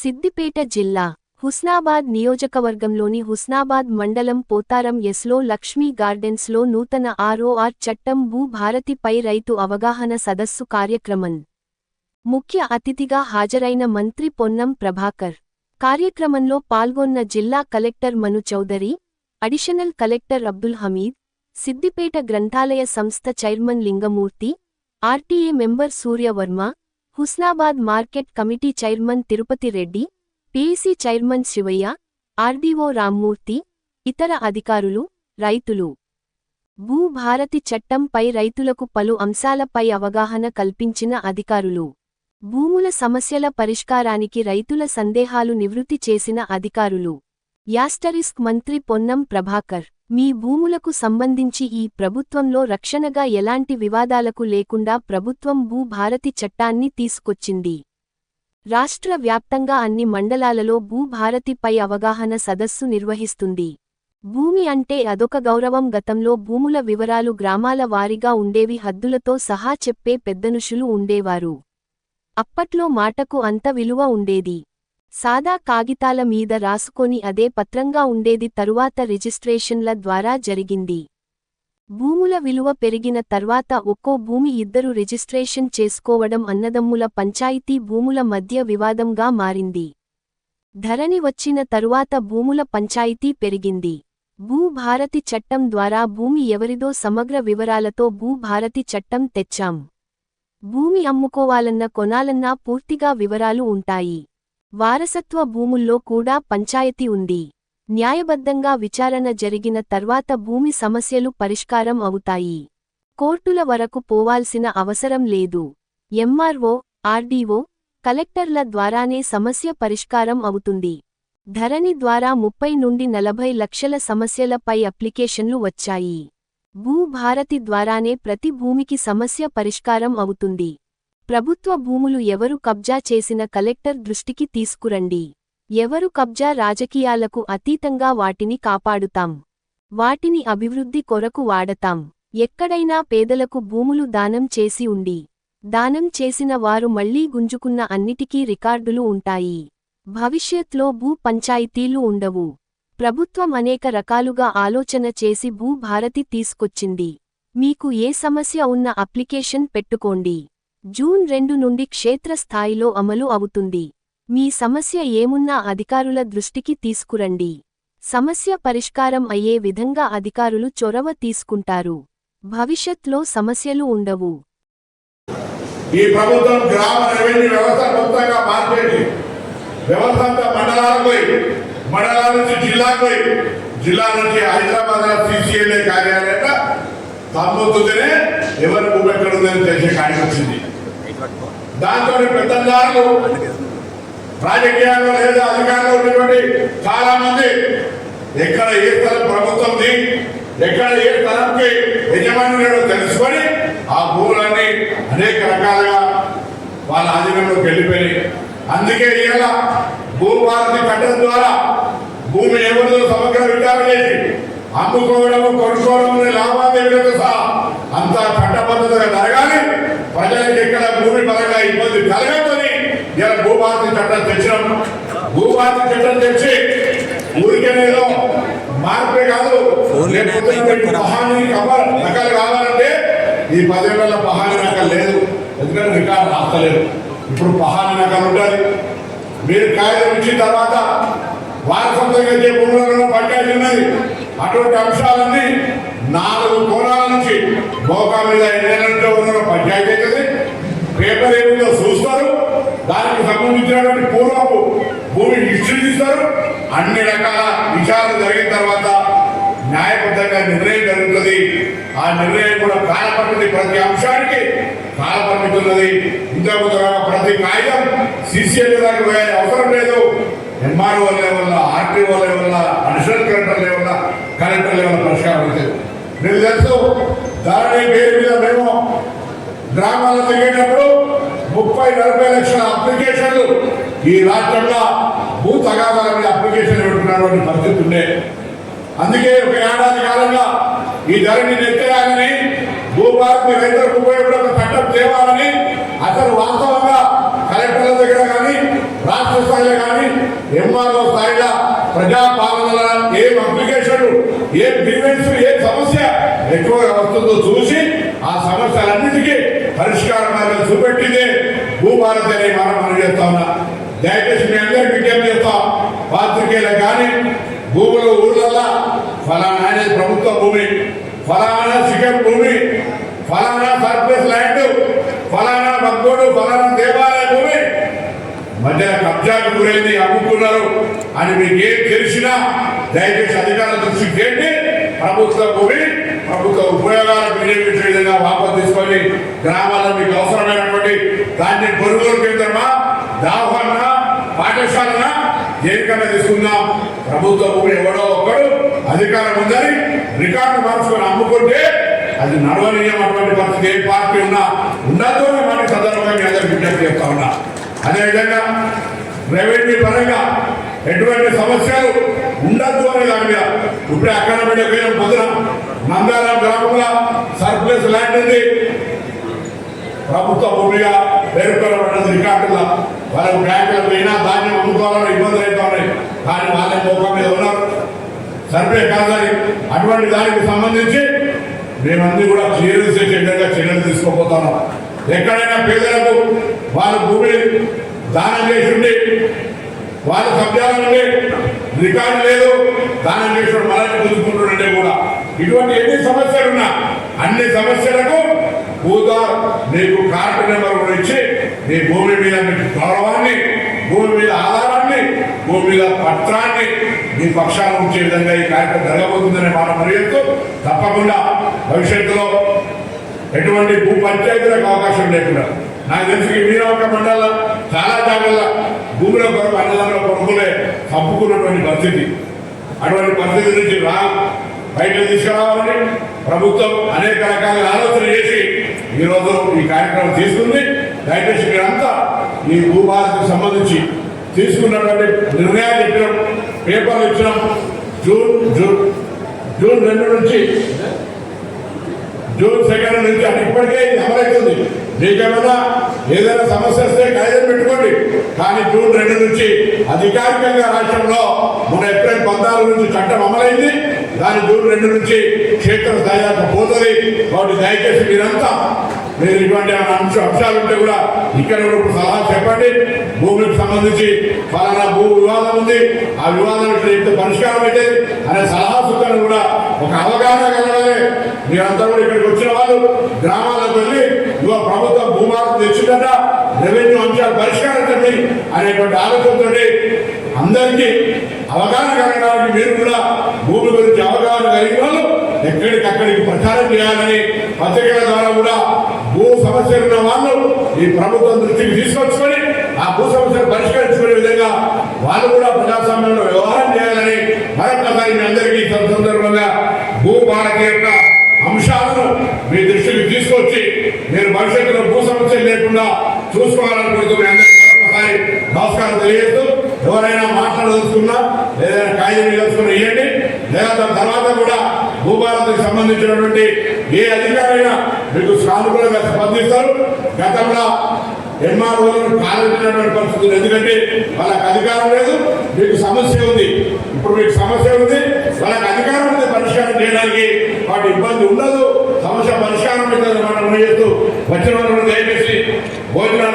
సిద్దిపేట జిల్లా హుస్నాబాద్ నియోజకవర్గంలోని హుస్నాబాద్ మండలం పోతారం ఎస్లో లక్ష్మీ గార్డెన్స్లో నూతన ఆర్ఓఆర్ చట్టం భూ భారతిపై రైతు అవగాహన సదస్సు కార్యక్రమం. ముఖ్య అతిథిగా హాజరైన మంత్రి పొన్నం ప్రభాకర్. కార్యక్రమంలో పాల్గొన్న జిల్లా collector Manu Chowdary additional collector Abdul Hameed Siddipet గ్రంథాలయ సంస్థ chairman Lingamurthy RTA member Suryavarma Husnabad market committee chairman Tirupati Reddy PEC chairman Sivaiah RDO Rammurthy ఇతర అధికారులు రైతులు. భూభారతి చట్టంపై రైతులకు పలు అంశాలపై అవగాహన కల్పించిన అధికారులు. భూముల సమస్యల పరిష్కారానికి రైతుల సందేహాలు నివృత్తి చేసిన అధికారులు. యాస్టరిస్క్ మంత్రి పొన్నం ప్రభాకర్. మీ భూములకు సంబంధించి ఈ ప్రభుత్వంలో రక్షణగా ఎలాంటి వివాదాలకు లేకుండా ప్రభుత్వం భూభారతి చట్టాన్ని తీసుకొచ్చింది. రాష్ట్ర వ్యాప్తంగా అన్ని మండలాలలో భూభారతిపై అవగాహన సదస్సు నిర్వహిస్తుంది. భూమి అంటే అదొక గౌరవం గతంలో భూముల వివరాలు గ్రామాల వారీగా ఉండేవి హద్దులతో సహా చెప్పే పెద్దనుషులు ఉండేవారు. అప్పట్లో మాటకు అంత విలువ ఉండేది. సాదా కాగితాల మీద రాసుకొని అదే పత్రంగా ఉండేది తరువాత రిజిస్ట్రేషన్ల ద్వారా జరిగింది. భూముల విలువ పెరిగిన తర్వాత ఒక్కో భూమి ఇద్దరు రిజిస్ట్రేషన్ చేసుకోవడం అన్నదమ్ముల పంచాయితీ భూముల మధ్య వివాదంగా మారింది. ధరణి వచ్చిన తరువాత భూముల పంచాయితీ పెరిగింది. భూభారతి చట్టం ద్వారా భూమి ఎవరిదో సమగ్ర వివరాలతో భూభారతి చట్టం తెచ్చాం. భూమి అమ్ముకోవాలన్న కొనాలన్నా పూర్తిగా వివరాలు ఉంటాయి. వారసత్వ భూముల్లో కూడా పంచాయతీ ఉంది. న్యాయబద్ధంగా విచారణ జరిగిన తర్వాత భూమి సమస్యలు పరిష్కారం అవుతాయి. కోర్టుల వరకు పోవాల్సిన అవసరం లేదు. ఎంఆర్ఓ ఆర్డీఓ కలెక్టర్ల ద్వారానే సమస్య పరిష్కారం అవుతుంది. ధరణి ద్వారా ముప్పై నుండి నలభై లక్షల సమస్యలపై అప్లికేషన్లు వచ్చాయి. భూభారతి ద్వారానే ప్రతి భూమికి సమస్య పరిష్కారం అవుతుంది. ప్రభుత్వ భూములు ఎవరు కబ్జా చేసిన కలెక్టర్ దృష్టికి తీసుకురండి. ఎవరు కబ్జా రాజకీయాలకు అతీతంగా వాటిని కాపాడుతాం. వాటిని అభివృద్ధి కొరకు వాడతాం. ఎక్కడైనా పేదలకు భూములు దానం చేసి ఉండి దానం చేసిన వారు మళ్ళీ గుంజుకున్న అన్నిటికీ రికార్డులు ఉంటాయి. భవిష్యత్లో భూ పంచాయతీలు ఉండవు. ప్రభుత్వం అనేక రకాలుగా ఆలోచన చేసి భూ భారతి తీసుకొచ్చింది. మీకు ఏ సమస్య ఉన్న అప్లికేషన్ పెట్టుకోండి. జూన్ రెండు నుండి క్షేత్రస్థాయిలో అమలు అవుతుంది. మీ సమస్య ఏమున్నా అధికారుల దృష్టికి తీసుకురండి. సమస్య పరిష్కారం అయ్యే విధంగా అధికారులు చొరవ తీసుకుంటారు. భవిష్యత్లో సమస్యలు ఉండవు. ఈ ప్రభుత్వం గ్రామ రెవెన్యూ వ్యవస్థ మొత్తంగా మార్చేసి వ్యవస్థ అంతా మండలాలకు మండలాల నుంచి జిల్లాకు జిల్లా నుంచి హైదరాబాద్ సిసిఎల్ఏ కార్యాలయంగా తమ్ముతుందనే ఎవరి భూమి ఎక్కడ తెలిసే కార్యం వచ్చింది. దాంతో పెద్దదారులు రాజకీయాల్లో లేదా అధికారంలో ఉన్నటువంటి చాలా మంది ఎక్కడ ఏ స్థలం ప్రభుత్వంది ఎక్కడ ఏ స్థలంకి యజమాని లేడో తెలుసుకొని ఆ భూములన్నీ అనేక రకాలుగా వాళ్ళ ఆధీనంలోకి వెళ్ళిపోయినాయి. అందుకే ఇవాళ భూభారతి చట్టం ద్వారా భూమి ఎవరిదో సమగ్ర విచారణ చేసి అమ్ముకోవడము కొనుక్కోవడం లావాదేవీలతో సహా అంతా చట్టబద్ధతగా జరగాలి. ప్రజలకు ఇబ్బంది కలగదని ఇలా భూభారతి చట్టం తెచ్చినాం. భూభారతి చట్టం తెచ్చి ఊరికేనేదో మార్పే కాదు కవర్ నకలు కావాలంటే ఈ పదేళ్ళ పహానీ నకలు లేదు. ఎందుకంటే రికార్డు రాస్తలేదు. ఇప్పుడు పహానీ నకలు ఉండాలి. మీరు కాగితం ఇచ్చిన తర్వాత వారసత్వంగా భూములలో పంచాయతీ ఉన్నది అటువంటి అంశాలన్నీ నాలుగు కోణాల నుంచి మోకా మీద ఎన్నేళ్ళంటే ఉన్న పంచాయతీ అవుతుంది పేపర్ ఏమిటో చూస్తారు దానికి సంబంధించినటువంటి పూర్వపు భూమి హిస్టరీ తీస్తారు అన్ని రకాల విచారణ జరిగిన తర్వాత న్యాయబద్ధంగా నిర్ణయం జరుగుతుంది. ఆ నిర్ణయం కూడా కాలపడుతుంది ప్రతి అంశానికి కాలపడుతున్నది ఉన్నది ఇంతకు ప్రతి కాగితం సిసిఎల్ దాకా పోయే అవసరం లేదు. MRO level RTO level additional collector level collector level పరిష్కారం అవుతుంది. మీకు తెలుసు ధరణి పేరు మీద మేము గ్రామాల్లో తిరిగేటప్పుడు ముప్పై నలభై లక్షల అప్లికేషన్లు ఈ రాష్ట్రంలో భూ తగాదాల మీద అప్లికేషన్ పెడుతున్నటువంటి పరిస్థితి ఉండే. అందుకే ఒక ఏడాది కాలంగా ఈ ధరని నెత్తేయాలని భూభారతి రైతులకు ఉపయోగపడే చట్టం తేవాలని అసలు వాస్తవంగా కలెక్టర్ల దగ్గర కానీ రాష్ట్ర స్థాయిలో కానీ ఎంఆర్ఓ స్థాయిలో ప్రజాపాలన ఏం అప్లికేషన్లు ఏం గ్రీవెన్స్ ఏ సమస్య ఎక్కువగా వస్తుందో చూసి ఆ సమస్యలన్నిటికీ పరిష్కార మార్గం చూపెట్టిందే భూభారతి అనే మనం మనం చేస్తా ఉన్నా. దయచేసి మీ అందరికీ విజ్ఞప్తి చేస్తాం పాత్రికేయులకు కానీ భూములు ఊళ్ళల్లో ఫలానా అనేది ప్రభుత్వ భూమి ఫలానా శిఖర్ భూమి ఫలానా సర్ప్లస్ ల్యాండ్ ఫలానా భక్తుడు ఫలానా దేవాలయ భూమి. మధ్య కబ్జాకు గురైంది అమ్ముకున్నారు అని మీకు ఏం తెలిసినా దయచేసి అధికారుల దృష్టికి చేయండి. ప్రభుత్వ భూమి ప్రభుత్వ ఉపయోగాలకు వినియోగించే విధంగా వాపసు తీసుకొని గ్రామాల్లో మీకు అవసరమైనటువంటి దాన్ని కొనుగోలు కేంద్రమా దావన్న పాఠశాలనా? దేనికన్నా తీసుకుందాం. ప్రభుత్వ భూమి ఎవడో ఒక్కడు అధికారం ఉందని రికార్డు మార్చుకొని అమ్ముకుంటే అది నడవనీయమటువంటి పరిస్థితి ఏ పార్టీ ఉన్నా ఉండదు అని మాట సందర్భంగా మీ అందరికి విజ్ఞప్తి చేస్తా ఉన్నా. అదేవిధంగా రెవెన్యూ పరంగా ఎటువంటి సమస్యలు ఉండద్దు అనే దాని మీద ఇప్పుడే అక్కడ పోయిన పొద్దున నందాల గ్రామంలో సర్ప్లస్ ల్యాండ్ ఉంది. ప్రభుత్వ భూమిగా పేర్కొనబడినది రికార్డుల వాళ్ళకి బ్యాంకులకు పోయినా ధాన్యం అమ్ముకోవాలని ఇబ్బందులు అవుతా ఉన్నాయి. కానీ వాళ్ళే మోకం మీద ఉన్నారు. సర్వే కాదని అటువంటి దానికి సంబంధించి మేమందరూ కూడా క్లియర్ చేసే విధంగా చర్యలు తీసుకోబోతున్నాం. ఎక్కడైనా పేదలకు వాళ్ళ భూమిని దానం చేసి వాళ్ళ కబ్జాల రికార్డు లేదు దానం చేసిన మనల్ని పుంజుకుంటుండే కూడా. ఇటువంటి ఎన్ని సమస్యలు ఉన్నా అన్ని సమస్యలకు భూదా మీకు కార్డు నెంబర్ కూడా ఇచ్చి మీ భూమి మీద మీకు గౌరవాన్ని భూమి మీద ఆధారాన్ని భూమి మీద పత్రాన్ని మీ పక్షాన ఉంచే విధంగా ఈ కార్యక్రమం జరగబోతుందనే మాట మరియు తప్పకుండా భవిష్యత్తులో ఎటువంటి భూ పంచాయతీలకు అవకాశం లేకుండా. నాకు తెలిసి మీరవక మండల చాలా జాగ్రత్త. భూముల కొరకు అన్నదానుల కొరకులే తప్పుకున్నటువంటి పరిస్థితి. అటువంటి పరిస్థితి నుంచి రా బయట తీసుకురావాలని ప్రభుత్వం అనేక రకాల ఆలోచన చేసి ఈరోజు ఈ కార్యక్రమం తీసుకుంది. దయచేసి మీరంతా ఈ భూభారతికి సంబంధించి తీసుకున్నటువంటి నిర్ణయాలు చెప్పిన పేపర్లు ఇచ్చినాం. జూన్ జూన్ జూన్ రెండు నుంచి జూన్ సెకండ్ నుంచి అది ఇప్పటికే అమలవుతుంది మీకేమైనా ఏదైనా సమస్య వస్తే కాగితం పెట్టుకోండి. కానీ జూన్ రెండు నుంచి అధికారికంగా రాష్ట్రంలో మన ఏప్రిల్ పద్నాలుగు నుంచి చట్టం అమలైంది. దాని జూన్ రెండు నుంచి క్షేత్ర స్థాయికి పోతుంది. కాబట్టి దయచేసి మీరంతా మీరు ఇటువంటి ఏమైనా అంశ అంశాలు ఉంటే కూడా ఇక్కడ కూడా ఇప్పుడు సలహా చెప్పండి. భూమికి సంబంధించి ఫలానా భూ వివాదం ఉంది. ఆ వివాదం ఇట్లా ఇంత పరిష్కారం అయితే అనే సలహా సూచనలు కూడా ఒక అవగాహన కలగాలి. మీరంతా కూడా ఇక్కడికి వచ్చిన వాళ్ళు గ్రామాలకు వెళ్ళి ఇవాళ ప్రభుత్వం భూమాలకు తెచ్చిందట రెవెన్యూ అంశాలు పరిష్కరించండి అనేటువంటి ఆలోచనతో అందరికీ అవగాహన కలగడానికి మీరు కూడా భూమి గురించి అవగాహన కలిగిన వాళ్ళు ఎక్కడికక్కడికి ప్రచారం చేయాలని పత్రికల ద్వారా భూ సమస్యలు ఉన్న వాళ్ళు ఈ ప్రభుత్వం దృష్టికి తీసుకొచ్చుకొని ఆ భూ సమస్యను పరిష్కరించుకునే విధంగా వాళ్ళు కూడా ప్రజాస్వామ్యంలో వ్యవహారం చేయాలని మరొకసారి మీ అందరికీ సందర్భంగా భూ భారతి యొక్క అంశాలను మీ దృష్టికి తీసుకొచ్చి మీరు భవిష్యత్తులో భూ సమస్యలు లేకుండా చూసుకోవాలనుకుంటూ మీ అందరికీ మరొకసారి నమస్కారం తెలియజేస్తూ ఎవరైనా మాట్లాడదలుచుకున్నా ఏదైనా కాగితం చేసుకుని ఇవ్వండి లేదా తర్వాత కూడా భూభారతికి సంబంధించినటువంటి ఏ అధికారైనా మీకు సానుకూలంగా స్పందిస్తారు. గతంలో ఎన్ఆర్ఓలను కాలించినటువంటి పరిస్థితులు. ఎందుకంటే వాళ్ళకి అధికారం లేదు మీకు సమస్య ఉంది. ఇప్పుడు మీకు సమస్య ఉంది వాళ్ళకి అధికారం ఉంది పరిష్కారం చేయడానికి. వాటి ఇబ్బంది ఉండదు. సమస్య పరిష్కారం అవుతుంది మనం చేస్తూ వచ్చిన వాళ్ళు దయచేసి భోజనం